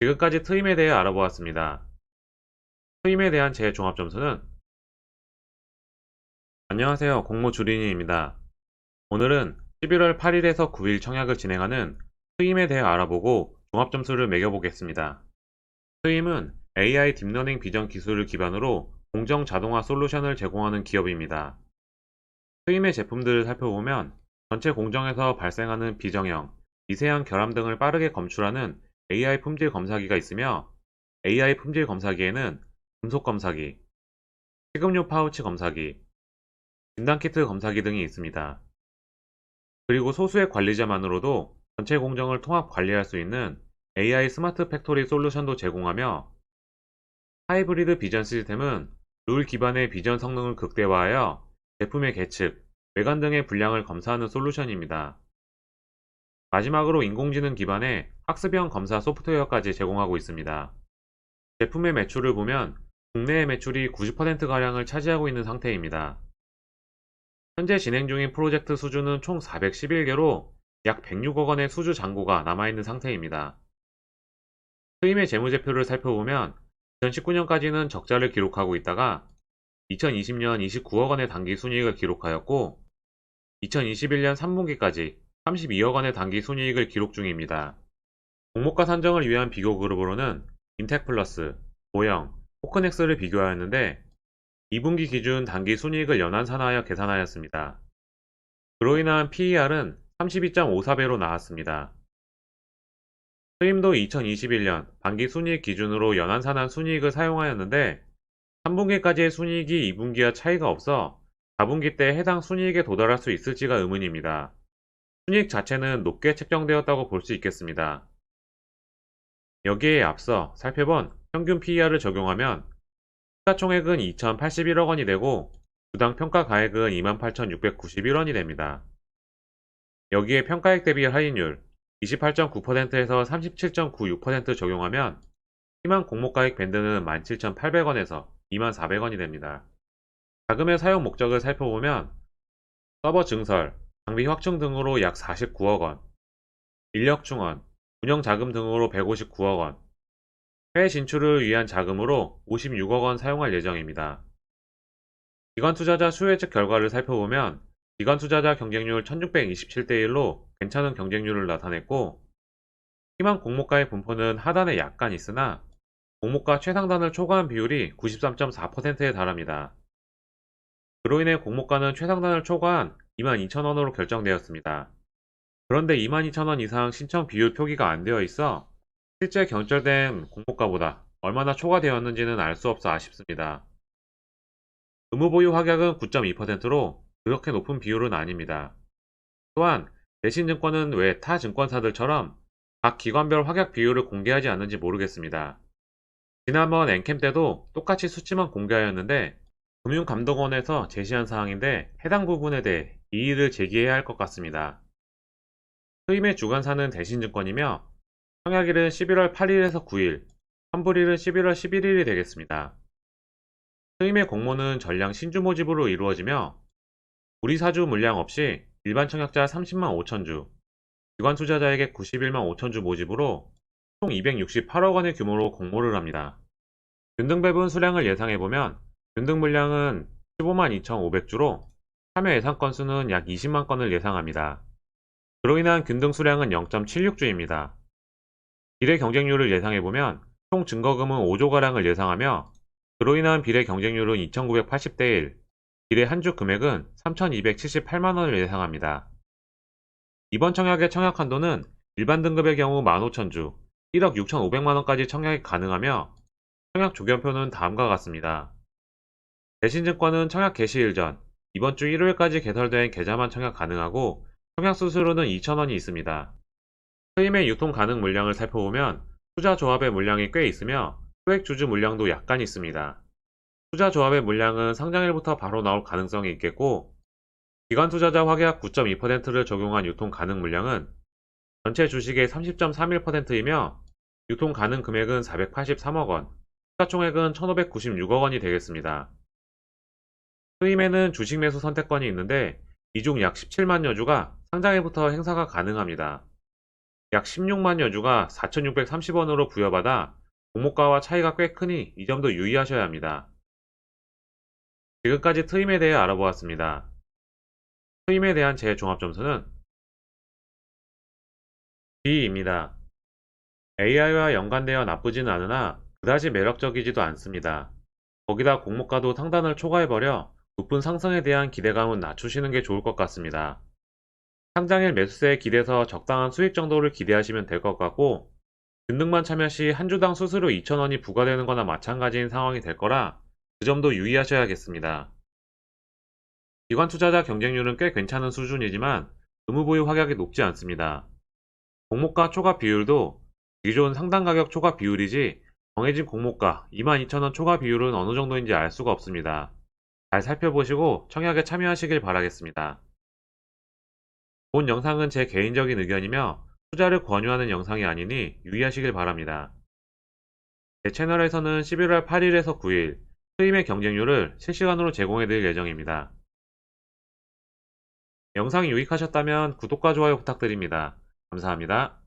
지금까지 트임에 대해 알아보았습니다. 트임에 대한 제 종합 점수는 안녕하세요. 공모 주린이입니다. 오늘은 11월 8일에서 9일 청약을 진행하는 트임에 대해 알아보고 종합 점수를 매겨보겠습니다. 트임은 AI 딥러닝 비전 기술을 기반으로 공정 자동화 솔루션을 제공하는 기업입니다. 트임의 제품들을 살펴보면 전체 공정에서 발생하는 비정형, 미세한 결함 등을 빠르게 검출하는 AI 품질 검사기가 있으며 AI 품질 검사기에는 금속 검사기, 식음료 파우치 검사기, 진단키트 검사기 등이 있습니다. 그리고 소수의 관리자만으로도 전체 공정을 통합 관리할 수 있는 AI 스마트 팩토리 솔루션도 제공하며 하이브리드 비전 시스템은 룰 기반의 비전 성능을 극대화하여 제품의 계측, 외관 등의 분량을 검사하는 솔루션입니다. 마지막으로 인공지능 기반의 학습형 검사 소프트웨어까지 제공하고 있습니다. 제품의 매출을 보면 국내의 매출이 90%가량을 차지하고 있는 상태입니다. 현재 진행 중인 프로젝트 수주는 총 411개로 약 106억 원의 수주 잔고가 남아있는 상태입니다. 트임의 재무제표를 살펴보면 2019년까지는 적자를 기록하고 있다가 2020년 29억 원의 단기 순이익을 기록하였고 2021년 3분기까지 32억 원의 단기 순이익을 기록 중입니다. 공모가 산정을 위한 비교 그룹으로는 인텍플러스, 보영, 포크넥스를 비교하였는데 2분기 기준 단기 순이익을 연환산하여 계산하였습니다. 그로 인한 PER은 32.54배로 나왔습니다. 트임도 2021년 반기 순이익 기준으로 연환산한 순이익을 사용하였는데 3분기까지의 순이익이 2분기와 차이가 없어 4분기 때 해당 순이익에 도달할 수 있을지가 의문입니다. 순이익 자체는 높게 책정되었다고 볼 수 있겠습니다. 여기에 앞서 살펴본 평균 PER을 적용하면 시가총액은 2,081억 원이 되고 주당 평가 가액은 28,691원이 됩니다. 여기에 평가액 대비 할인율 28.9%에서 37.96% 적용하면 희망 공모가액 밴드는 17,800원에서 24,400원이 됩니다. 자금의 사용 목적을 살펴보면 서버 증설, 장비 확충 등으로 약 49억 원, 인력 충원, 운영 자금 등으로 159억 원, 해외 진출을 위한 자금으로 56억 원 사용할 예정입니다. 기관 투자자 수요 예측 결과를 살펴보면 기관 투자자 경쟁률 1627대 1로 괜찮은 경쟁률을 나타냈고 희망 공모가의 분포는 하단에 약간 있으나 공모가 최상단을 초과한 비율이 93.4%에 달합니다. 그로 인해 공모가는 최상단을 초과한 22,000원으로 결정되었습니다. 그런데 22,000원 이상 신청 비율 표기가 안 되어 있어 실제 결정된 공모가보다 얼마나 초과되었는지는 알 수 없어 아쉽습니다. 의무보유 확약은 9.2%로 그렇게 높은 비율은 아닙니다. 또한 대신증권은 왜 타 증권사들처럼 각 기관별 확약 비율을 공개하지 않는지 모르겠습니다. 지난번 엔캠 때도 똑같이 수치만 공개하였는데 금융감독원에서 제시한 사항인데 해당 부분에 대해 이의를 제기해야 할 것 같습니다. 트임의 주관사는 대신증권이며 청약일은 11월 8일에서 9일, 환불일은 11월 11일이 되겠습니다. 트임의 공모는 전량 신주 모집으로 이루어지며 우리 사주 물량 없이 일반 청약자 30만 5천 주, 기관 투자자에게 91만 5천 주 모집으로 총 268억 원의 규모로 공모를 합니다. 균등 배분 수량을 예상해보면 균등 물량은 15만 2,500주로 참여 예상 건수는 약 20만 건을 예상합니다. 그로 인한 균등 수량은 0.76주입니다. 비례 경쟁률을 예상해보면 총 증거금은 5조가량을 예상하며 그로 인한 비례 경쟁률은 2,980대 1, 비례 한 주 금액은 3,278만원을 예상합니다. 이번 청약의 청약 한도는 일반 등급의 경우 15,000주, 1억 6,500만원까지 청약이 가능하며 청약 조견표는 다음과 같습니다. 대신증권은 청약 개시일 전 이번 주 일요일까지 개설된 계좌만 청약 가능하고 청약 수수료는 2,000원이 있습니다. 트임의 유통 가능 물량을 살펴보면 투자 조합의 물량이 꽤 있으며 소액 주주 물량도 약간 있습니다. 투자 조합의 물량은 상장일부터 바로 나올 가능성이 있겠고 기관 투자자 확약 9.2%를 적용한 유통 가능 물량은 전체 주식의 30.31%이며 유통 가능 금액은 483억 원, 시가총액은 1,596억 원이 되겠습니다. 트임에는 주식 매수 선택권이 있는데 이중 약 17만 여 주가 상장일부터 행사가 가능합니다. 약 16만 여주가 4,630원으로 부여받아 공모가와 차이가 꽤 크니 이 점도 유의하셔야 합니다. 지금까지 트임에 대해 알아보았습니다. 트임에 대한 제 종합점수는 B입니다. AI와 연관되어 나쁘진 않으나 그다지 매력적이지도 않습니다. 거기다 공모가도 상단을 초과해버려 높은 상승에 대한 기대감은 낮추시는 게 좋을 것 같습니다. 상장일 매수세에 기대서 적당한 수익 정도를 기대하시면 될 것 같고 등등만 참여 시 한 주당 수수료 2,000원이 부과되는 거나 마찬가지인 상황이 될 거라 그 점도 유의하셔야겠습니다. 기관 투자자 경쟁률은 꽤 괜찮은 수준이지만 의무보유 확약이 높지 않습니다. 공모가 초과 비율도 기존 상당 가격 초과 비율이지 정해진 공모가 22,000원 초과 비율은 어느 정도인지 알 수가 없습니다. 잘 살펴보시고 청약에 참여하시길 바라겠습니다. 본 영상은 제 개인적인 의견이며 투자를 권유하는 영상이 아니니 유의하시길 바랍니다. 제 채널에서는 11월 8일에서 9일 트임의 경쟁률을 실시간으로 제공해 드릴 예정입니다. 영상이 유익하셨다면 구독과 좋아요 부탁드립니다. 감사합니다.